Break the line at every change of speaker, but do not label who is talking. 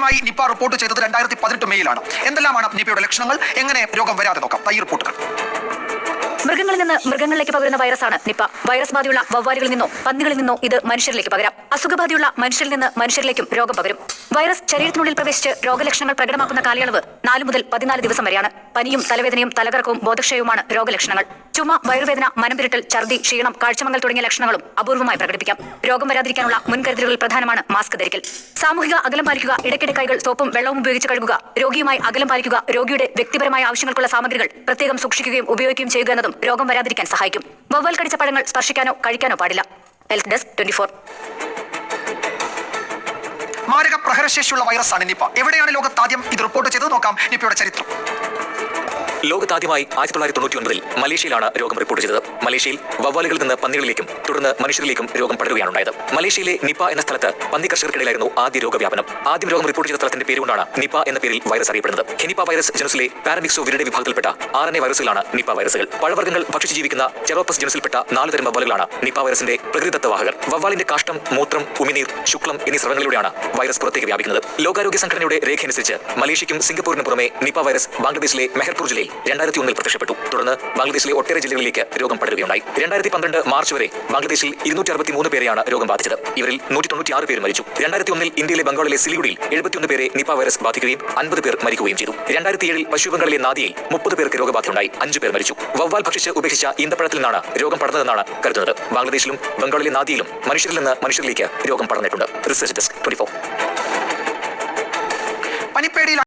ആദ്യമായി Nipah report ചെയ്തത് രണ്ടായിരത്തി പതിനെട്ട് മെയ്യിലാണ് എന്തെല്ലാമാണ് നിപ്പയുടെ ലക്ഷണങ്ങൾ? എങ്ങനെ രോഗം വരാതെ നോക്കാം. ഈ റിപ്പോർട്ടുകൾ.
മൃഗങ്ങളിൽ നിന്ന് മൃഗങ്ങളിലേക്ക് പകരുന്ന വൈറസാണ് നിപ്പ. വൈറസ് ബാധയുള്ള വവ്വാലുകളിൽ നിന്നോ പന്നികളിൽ നിന്നോ ഇത് മനുഷ്യരിലേക്ക് പകരാം. അസുഖബാധയുള്ള മനുഷ്യരിൽ നിന്ന് മനുഷ്യരിലേക്കും രോഗം പകരും. വൈറസ് ശരീരത്തിനുള്ളിൽ പ്രവേശിച്ച് രോഗലക്ഷണങ്ങൾ പ്രകടമാക്കുന്ന കാലയളവ് നാല് മുതൽ പതിനാല് ദിവസം വരെയാണ്. പനിയും തലവേദനയും തലകറക്കവും ബോധക്ഷയവുമാണ് രോഗലക്ഷണങ്ങൾ. ചുമ വയറുവേദന മനംപിരട്ടൽ ഛർദി ക്ഷീണം കാഴ്ചമങ്ങൽ തുടങ്ങിയ ലക്ഷണങ്ങളും അപൂർവമായി പ്രകടിപ്പിക്കാം. രോഗം വരാതിരിക്കാനുള്ള മുൻകരുതലുകൾ പ്രധാനമാണ് മാസ്ക് ധരിക്കൽ. സാമൂഹിക അകലം പാലിക്കുക ഇടയ്ക്കിടെ കൈകൾ സോപ്പും വെള്ളവും ഉപയോഗിച്ച് കഴുകുക. രോഗിയുമായി അകലം പാലിക്കുക രോഗിയുടെ വ്യക്തിപരമായ ആവശ്യങ്ങൾക്കുള്ള സാമഗ്രികൾ പ്രത്യേകം സൂക്ഷിക്കുകയും ഉപയോഗിക്കുകയും ചെയ്യുക എന്നതും രോഗം വരാതിരിക്കാൻ സഹായിക്കും. വവ്വൽ കടിച്ച പഴങ്ങൾ സ്പർശിക്കാനോ കഴിക്കാനോ പാടില്ല. ഹെൽത്ത് ഡെസ്ക് ട്വന്റി ഫോർ
മാരക പ്രഹരശേഷിയുള്ള വൈറസാണ് നിപ്പ. എവിടെയാണ് ലോകത്ത് ആദ്യം ഇത് റിപ്പോർട്ട് ചെയ്തത്? നോക്കാം നിപ്പയുടെ ചരിത്രം.
ലോകത്താദ്യമായി ആയിരത്തി തൊള്ളായിരത്തി തൊണ്ണൂറ്റി ഒൻപതിൽ മലേഷ്യയിലാണ് രോഗം റിപ്പോർട്ട് ചെയ്തത്. മലേഷ്യയിൽ വവ്വാലുകളിൽ നിന്ന് പന്നികളിലേക്കും തുടർന്ന് മനുഷ്യരിലേക്കും രോഗം പടരുകയാണ് ഉണ്ടായത് മലേഷ്യയിലെ നിപ എന്ന സ്ഥലത്ത് പന്നി കർഷകർക്കിടയിലായിരുന്നു ആദ്യ രോഗവ്യാപനം. ആദ്യം രോഗം റിപ്പോർട്ട് ചെയ്ത സ്ഥലത്തിന്റെ പേരുകൊണ്ടാണ് നിപ എന്ന പേരിൽ വൈറസ് അറിയപ്പെടുന്നത്. ഹെനിപ്പ വൈറസ് ജനുസിലെ പാരമിക്സോ വിരുടെ വിഭാഗത്തിൽപ്പെട്ട ആർ എൻ എ വൈറസുകളാണ് നിപ വൈറസുകൾ. പഴവർഗങ്ങൾ ഭക്ഷിച്ച് ജീവിക്കുന്ന ചെറോപ്പസ് ജനുസിൽപ്പെട്ട നാല് തരം വവ്വാലുകളാണ് നിപ വൈറസിന്റെ പ്രകൃതിദത്തവാഹകർ. വവ്വാലിന്റെ കാഷ്ടം മൂത്രം ഉമിനീർ ശുക്ലം എന്നീ സ്രവങ്ങളിലൂടെയാണ് വൈറസ് പുറത്തേക്ക് വ്യാപിക്കുന്നത്. ലോകാരോഗ്യ സംഘടനയുടെ രേഖയനുസരിച്ച് മലേഷ്യയ്ക്കും സിംഗപ്പൂരിനും പുറമെ നിപ വൈറസ് ബംഗ്ലാദേശിലെ മെഹർപൂർ ജില്ലയിൽ രണ്ടായിരത്തി ഒന്നിൽ പ്രത്യക്ഷപ്പെട്ടു. തുടർന്ന് ബംഗ്ലാദേശിലെ ഒട്ടേറെ ജില്ലകളിലേക്ക് രോഗം പടരുകയുണ്ടായി. രണ്ടായിരത്തി പന്ത്രണ്ട് മാർച്ച് വരെ ബംഗ്ലാദേശിൽ ഇരുന്നൂറ്റി അറുപത്തി മൂന്ന് പേരെയാണ് രോഗം ബാധിച്ചത്. ഇവരിൽ നൂറ്റി തൊണ്ണൂറ്റി ആറ് പേര് മരിച്ചു. രണ്ടായിരത്തി ഒന്നിൽ ഇന്ത്യയിലെ ബംഗാളിലെ സിലിഗുഡിയിൽ എഴുപത്തിയൊന്ന് പേരെ നിപ വൈറസ് ബാധിക്കുകയും അൻപത് പേർ മരിക്കുകയും ചെയ്തു. രണ്ടായിരത്തി ഏഴിൽ പശ്ചിമ ബംഗാളിലെ നാദിയയിൽ മുപ്പത് പേർക്ക് രോഗബാധയുണ്ടായി. അഞ്ചു പേർ മരിച്ചു. വവ്വാൽ ഭക്ഷിച്ച് ഉപേക്ഷിച്ച ഈന്തപ്പഴത്തിൽ നിന്നാണ് രോഗം പടർന്നതെന്നാണ് കരുതുന്നത്. ബംഗ്ലാദേശിലും ബംഗാളിലെ നാദിയിലും മനുഷ്യരിൽ നിന്ന് മനുഷ്യരിലേക്ക് രോഗം പടർന്നിട്ടുണ്ട്. Research desk twenty
പനിപ്പേടിയിൽ